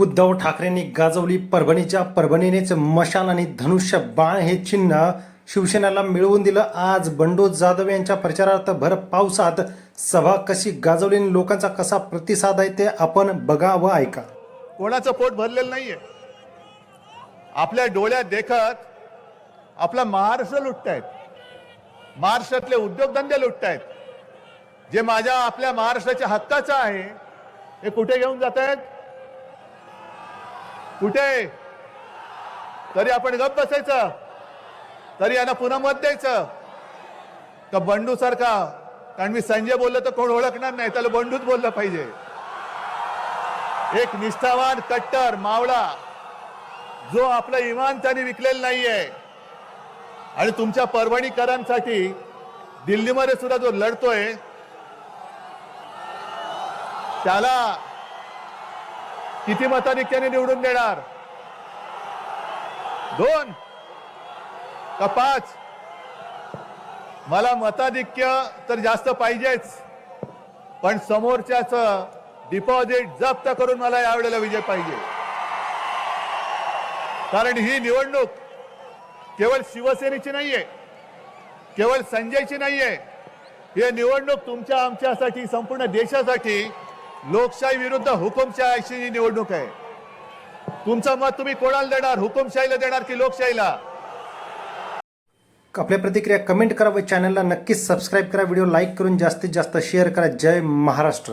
उद्धव ठाकरेंनी गाजवली परभणीच्या परभणीनेच मशाल आणि धनुष्य बाण हे चिन्ह शिवसेनेला मिळवून दिलं. आज बंडू जाधव यांच्या प्रचारार्थ भर पावसात सभा कशी गाजवली आणि लोकांचा कसा प्रतिसाद आहे ते आपण बघा व ऐका. कोणाचं पोट भरलेलं नाहीये. आपल्या डोळ्यात देखत आपला महाराष्ट्र लुटतायत. महाराष्ट्रातले उद्योगधंदे लुटतायत. जे माझ्या आपल्या महाराष्ट्राच्या हक्काचं आहे हे कुठे घेऊन जात आहेत कुठे? तरी आपण गप बसायचं. तरी यांना पुन्हा मत द्यायचं. का बंडू सारखा? कारण मी संजय बोललो तर कोण ओळखणार नाही त्याला बंडूच बोललं पाहिजे. एक निष्ठावान कट्टर मावळा जो आपलं इमान त्याने विकलेलं नाहीये. आणि तुमच्या परभणीकरांसाठी दिल्लीमध्ये सुद्धा जो लढतोय त्याला किती मताधिक्याने निवडून देणार? दोन. का पाच? मला मताधिक्य तर जास्त पाहिजेच. पण समोरच्याच डिपॉझिट जप्त करून मला यावेळेला विजय पाहिजे. कारण ही निवडणूक केवळ शिवसेनेची नाहीये केवळ संजयची नाहीये. ही निवडणूक तुमच्या आमच्यासाठी संपूर्ण देशासाठी लोकशाही विरुद्ध हुकुमशाहीची ही निवडणूक आहे. तुमचं मत तुम्ही कोणाला देणार? हुकुमशाहीला देणार की लोकशाहीला? आपल्या प्रतिक्रिया कमेंट करा व चॅनलला नक्कीच सबस्क्राईब करा. व्हिडिओ लाईक करून जास्तीत जास्त शेअर करा. जय महाराष्ट्र.